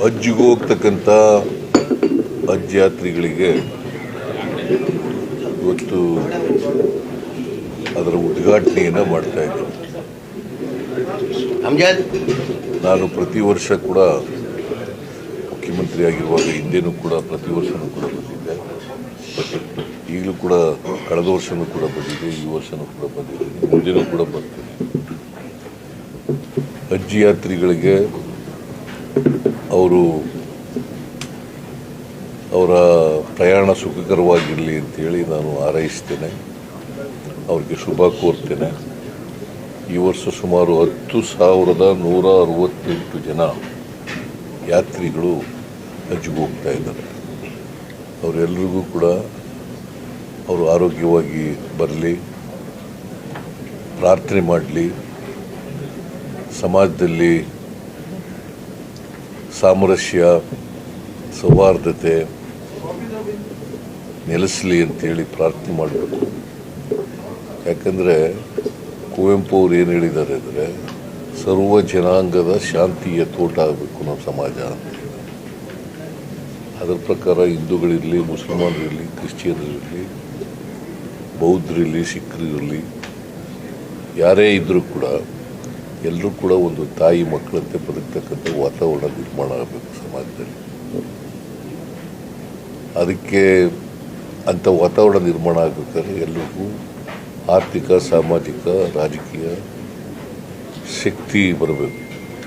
ಹಜ್ಜಿಗೆ ಹೋಗ್ತಕ್ಕಂಥ ಅಜ್ಜಾತ್ರಿಗಳಿಗೆ ಇವತ್ತು ಅದರ ಉದ್ಘಾಟನೆಯನ್ನು ಮಾಡ್ತಾ ಇದ್ದೀನಿ ನಾನು ಪ್ರತಿ ವರ್ಷ ಕೂಡ ಮುಖ್ಯಮಂತ್ರಿ ಆಗಿರುವಾಗ ಹಿಂದೆನೂ ಕೂಡ ಪ್ರತಿ ವರ್ಷನೂ ಕೂಡ ಬಂದಿದ್ದೆ. ಈಗಲೂ ಕೂಡ ಕಳೆದ ವರ್ಷನೂ ಕೂಡ ಬಂದಿದ್ದೆ ಈ ವರ್ಷನೂ ಕೂಡ ಬಂದಿದ್ದೀನಿ ಮುಂದೆನೂ ಕೂಡ ಬರ್ತೀನಿ ಅಜ್ಜಿ ಯಾತ್ರಿಗಳಿಗೆ ಅವರು ಅವರ ಪ್ರಯಾಣ ಸುಖಕರವಾಗಿರಲಿ ಅಂತೇಳಿ ನಾನು ಹಾರೈಸ್ತೇನೆ. ಅವ್ರಿಗೆ ಶುಭ ಕೋರ್ತೇನೆ. ಈ ವರ್ಷ ಸುಮಾರು ಹತ್ತು ಸಾವಿರದ ನೂರ ಅರವತ್ತೆಂಟು ಜನ ಯಾತ್ರಿಗಳು ಹಜ್ಜಿಗೆ ಹೋಗ್ತಾ ಇದ್ದಾರೆ. ಅವರೆಲ್ಲರಿಗೂ ಕೂಡ ಅವರು ಆರೋಗ್ಯವಾಗಿ ಬರಲಿ, ಪ್ರಾರ್ಥನೆ ಮಾಡಲಿ, ಸಮಾಜದಲ್ಲಿ ಸಾಮರಸ್ಯ, ಸೌಹಾರ್ದತೆ ನೆಲೆಸಲಿ ಅಂತೇಳಿ ಪ್ರಾರ್ಥನೆ ಮಾಡಬೇಕು. ಯಾಕಂದರೆ ಕುವೆಂಪು ಅವ್ರು ಏನು ಹೇಳಿದ್ದಾರೆ ಅಂದರೆ, ಸರ್ವ ಜನಾಂಗದ ಶಾಂತಿಯ ತೋಟ ಆಗಬೇಕು ನಮ್ಮ ಸಮಾಜ ಅಂತ ಅದರ ಪ್ರಕಾರ ಹಿಂದೂಗಳಿರಲಿ, ಮುಸಲ್ಮಾನರಿರಲಿ, ಕ್ರಿಶ್ಚಿಯನ್ರಿರಲಿ, ಬೌದ್ಧರಿರಲಿ ಸಿಖ್ರಿರಲಿ ಯಾರೇ ಇದ್ದರೂ ಕೂಡ ಎಲ್ಲರೂ ಕೂಡ ಒಂದು ತಾಯಿ ಮಕ್ಕಳಂತೆ ಬದುಕ್ತಕ್ಕಂಥ ವಾತಾವರಣ ನಿರ್ಮಾಣ ಆಗಬೇಕು ಸಮಾಜದಲ್ಲಿ. ಅದಕ್ಕೆ ಅಂಥ ವಾತಾವರಣ ನಿರ್ಮಾಣ ಆಗಬೇಕಾದ್ರೆ ಎಲ್ಲರಿಗೂ ಆರ್ಥಿಕ, ಸಾಮಾಜಿಕ, ರಾಜಕೀಯ ಶಕ್ತಿ ಬರಬೇಕು.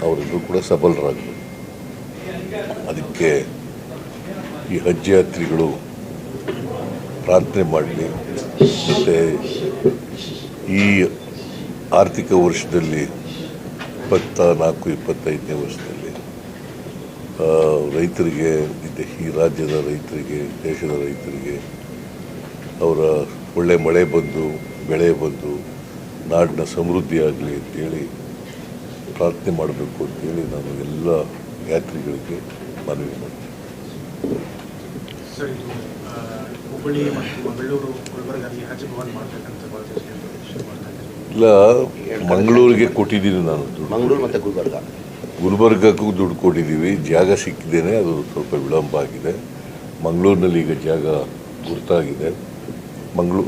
ಅವರೆಲ್ಲರೂ ಕೂಡ ಸಬಲರಾಗಬೇಕು. ಅದಕ್ಕೆ ಈ ಹಜ್ ಯಾತ್ರಿಗಳು ಪ್ರಾರ್ಥನೆ ಮಾಡಲಿ. ಮತ್ತು ಈ ಆರ್ಥಿಕ ವರ್ಷದಲ್ಲಿ ಇಪ್ಪತ್ತ ನಾಲ್ಕು ಇಪ್ಪತ್ತೈದನೇ ವರ್ಷದಲ್ಲಿ ರೈತರಿಗೆ ಈ ರಾಜ್ಯದ ರೈತರಿಗೆ, ದೇಶದ ರೈತರಿಗೆ, ಅವರ ಒಳ್ಳೆ ಮಳೆ ಬಂದು, ಬೆಳೆ ಬಂದು, ನಾಡಿನ ಸಮೃದ್ಧಿಯಾಗಲಿ ಅಂತೇಳಿ ಪ್ರಾರ್ಥನೆ ಮಾಡಬೇಕು ಅಂತೇಳಿ ನಾನು ಎಲ್ಲ ಯಾತ್ರಿಗಳಿಗೆ ಮನವಿ ಮಾಡ್ತೀನಿ. ಹುಬ್ಬಳ್ಳಿ ಮತ್ತು ಮಂಗಳೂರು ಗುಲ್ಬರ್ಗಲ್ಲಿ ಹಜ್ ಭವನ್ ಮಾಡಬೇಕಂತ ಭಾಳ ಶುರು ಮಾಡ್ತಾ ಇದ್ದಾರೆ ಇಲ್ಲ ಮಂಗಳೂರಿಗೆ ಕೊಟ್ಟಿದ್ದೀನಿ ನಾನು ದುಡ್ಡು. ಮಂಗಳೂರು ಮತ್ತು ಗುಲ್ಬರ್ಗ? ಗುಲ್ಬರ್ಗಕ್ಕೂ ದುಡ್ಡು ಕೊಟ್ಟಿದ್ದೀವಿ. ಜಾಗ ಸಿಕ್ಕಿದ್ದೇನೆ ಅದು ಸ್ವಲ್ಪ ವಿಳಂಬ ಆಗಿದೆ. ಮಂಗಳೂರಿನಲ್ಲಿ ಈಗ ಜಾಗ ಗುರುತಾಗಿದೆ. ಮಂಗಳೂರು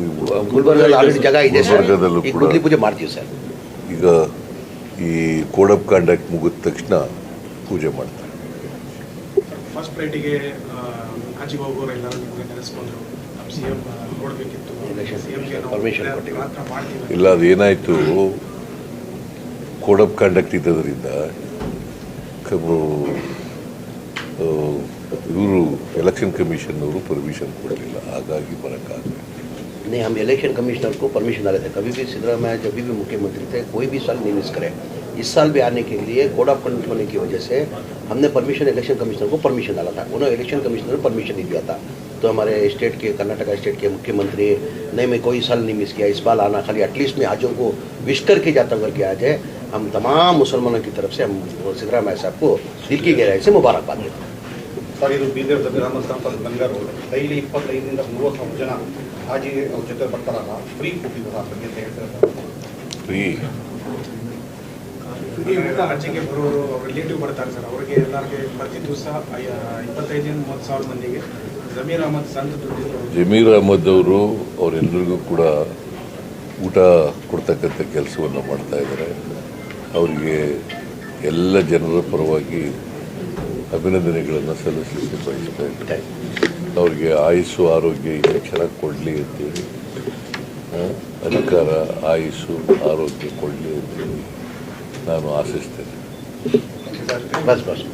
ಗುಲ್ಬರ್ಗದಲ್ಲಿ ಕೂಡ ಪೂಜೆ ಮಾಡ್ತೀವಿ ಸರ್. ಈಗ ಈ ಕೋಡಪ್ ಆಫ್ ಕಾಂಡಕ್ಟ್ ಮುಗಿದ ತಕ್ಷಣ ಪೂಜೆ ಮಾಡ್ತಾರೆ. ಫಸ್ಟ್ ಫ್ಲೈಟಿಗೆ ಹಜ್ಗೆ ಹೋಗೋರು ಎಲ್ಲರೂ ನಿಮಗೆ ನೆನೆಸ್ಕೊಂಡ್ರು ನಮ್ಮ C M ನೋಡಬೇಕಿತ್ತು Election C ಎಂಗೆ permission ಕೊಟ್ಟಿಲ್ಲ. ಮಾತ್ರ ಮಾಡ್ತೀವಿ ಇಲ್ಲ ಅದೇನಾಯಿತು ಕೋಡ್ ಆಫ್ ಕಾಂಡಕ್ಟ್ ಇದ್ದದರಿಂದ ಇವರು ಎಲೆಕ್ಷನ್ ಕಮಿಷನ್ ಅವರು ಪರ್ಮಿಷನ್ ಕೊಡಲಿಲ್ಲ ಹಾಗಾಗಿ ಬರೋಕ್ಕಾಗಲಿಲ್ಲ नहीं हम इलेक्शन कमिश्नर को परमिशन डाले थे कभी भी सिद्धरामैया जब भी मुख्यमंत्री थे कोई भी साल नहीं मिस करे इस साल भी आने के लिए कोड ऑफ कंडक्ट होने की वजह से हमने परमिशन इलेक्शन कमिश्नर को परमिशन डाला था उन्होंने इलेक्शन कमिश्नर को परमिशन नहीं दिया था तो हमारे स्टेट के कर्नाटका स्टेट के मुख्यमंत्री नहीं मैं कोई साल नहीं मिस किया इस बार आना खाली एटलीस्ट मैं हाजों को विश करके जाता हूँ करके आज है हम तमाम मुसलमानों की तरफ से हम सिद्धरामैया साहब को दिल की गहराई से मुबारकबाद देते हैं ಸರ್ ಇದು ಬೀದರ್ ಜಮೀರ್ ಅಹಮದ್ ಸಂಪತ್ ಗಂಗರು ಡೈಲಿ ಇಪ್ಪತ್ತೈದರಿಂದ ಮೂವತ್ತು ಸಾವಿರ ಜನ ಹಾಜಿ ಅವ್ರ ಜೊತೆ ಬರ್ತಾರಲ್ಲ ಫ್ರೀ ಕೊಟ್ಟಿದ್ದಾರೆ ಆ ಬಗ್ಗೆ ಅಂತ ಹೇಳ್ತಾರೆ ಸರ್ ಫ್ರೀ ಈ ಹಜ್ಜಿಗೆ ಬರೋರು ಅವ್ರ ರಿಲೇಟಿವ್ ಬರ್ತಾರೆ ಸರ್ ಅವ್ರಿಗೆ ಎಲ್ಲರಿಗೆ ಪ್ರತಿ ದಿವಸ ಇಪ್ಪತ್ತೈದರಿಂದ ಮೂವತ್ತು ಸಾವಿರ ಮಂದಿಗೆ ಜಮೀರ್ ಅಹಮದ್ ಅವರು ಅವರೆಲ್ಲರಿಗೂ ಕೂಡ ಊಟ ಕೊಡ್ತಕ್ಕಂಥ ಕೆಲಸವನ್ನು ಮಾಡ್ತಾ ಇದ್ದಾರೆ. ಅವರಿಗೆ ಎಲ್ಲ ಜನರ ಪರವಾಗಿ ಅಭಿನಂದನೆಗಳನ್ನು ಸಲ್ಲಿಸಲಿಕ್ಕೆ ಬಯಸ್ತಾ ಇದ್ದಾರೆ. ಅವರಿಗೆ ಆಯುಸ್ಸು ಆರೋಗ್ಯ ಇದೆ ಚೆನ್ನಾಗಿ ಕೊಡಲಿ ಅಂತೇಳಿ ಅಧಿಕಾರ ಆಯುಸ್ಸು ಆರೋಗ್ಯ ಕೊಡಲಿ ಅಂತೇಳಿ ನಾನು ಆಶಿಸ್ತೇನೆ. ಬಸ್ ಬಸ್.